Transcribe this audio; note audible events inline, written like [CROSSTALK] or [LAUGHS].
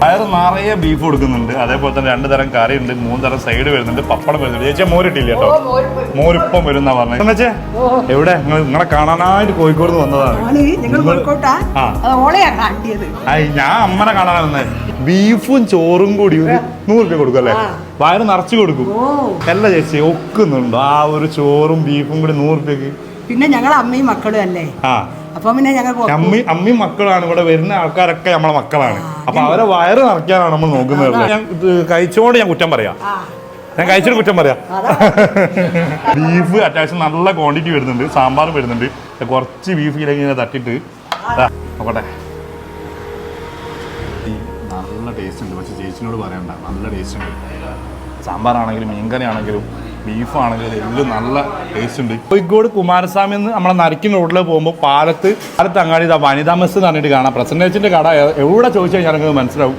വയറ് നിറയെ ബീഫ് കൊടുക്കുന്നുണ്ട്. അതേപോലെ തന്നെ രണ്ട് തരം കറി ഉണ്ട് മൂന്ന് തരം സൈഡ് വരുന്നുണ്ട് പപ്പടം വരുന്നുണ്ട്. ചേച്ചി മോരിട്ടില്ല കേട്ടോ? മോരിപ്പം വരുന്ന പറഞ്ഞത് എന്നുവെച്ചേ എവിടെ? നിങ്ങളെ കാണാനായിട്ട് കോഴിക്കോട് വന്നതാണ് ഞാൻ അമ്മനെ കാണാൻ വന്നത് ബീഫും ചോറും കൂടി ഒരു നൂറ് രൂപ കൊടുക്കും അല്ലേ? വയറ് നിറച്ചു കൊടുക്കും. അല്ല ചേച്ചി ഒക്കുന്നുണ്ടോ. ആ ഒരു ചോറും ബീഫും കൂടി നൂറ് രൂപയ്ക്ക് പിന്നെ ഞങ്ങൾ അമ്മയും മക്കളും അല്ലേ? ആ. അപ്പൊ പിന്നെ ഞങ്ങൾ അമ്മി അമ്മി മക്കളാണ്. ഇവിടെ വരുന്ന ആൾക്കാരൊക്കെ നമ്മളെ മക്കളാണ്. അപ്പൊ അവരെ വയറ് നിറയ്ക്കാനാണ് നമ്മൾ നോക്കുന്നത്. ഞാൻ ഇത് കഴിച്ചോണ്ട് ഞാൻ കുറ്റം പറയാം. ഞാൻ കഴിച്ചിട്ട് കുറ്റം പറയാം. [LAUGHS] ബീഫ് അത്യാവശ്യം നല്ല ക്വാണ്ടിറ്റി വരുന്നുണ്ട്. സാമ്പാർ വരുന്നുണ്ട്. കുറച്ച് ബീഫ് ഇങ്ങനെ തട്ടിട്ട് നോക്കട്ടെ. നല്ല ടേസ്റ്റ് ഉണ്ട്. പക്ഷെ ചേച്ചിനോട് പറയണ്ട. നല്ല ടേസ്റ്റ് ഉണ്ട്. സാമ്പാറാണെങ്കിലും മീൻകറി ആണെങ്കിലും ബീഫാണെങ്കിലും എല്ലാം നല്ല ടേസ്റ്റ് ഉണ്ട്. കോഴിക്കോട് കുമാരസ്വാമി എന്ന് നമ്മളെ നരിക്കുന്ന റോഡിൽ പോകുമ്പോൾ പാലത്ത് പാലത്ത് അങ്ങാടി വനിതാ മെസ് എന്ന് പറഞ്ഞിട്ട് കാണാം. പ്രസന്റേജിന്റെ കട എവിടെ ചോദിച്ചു കഴിഞ്ഞാൽ മനസ്സിലാവും.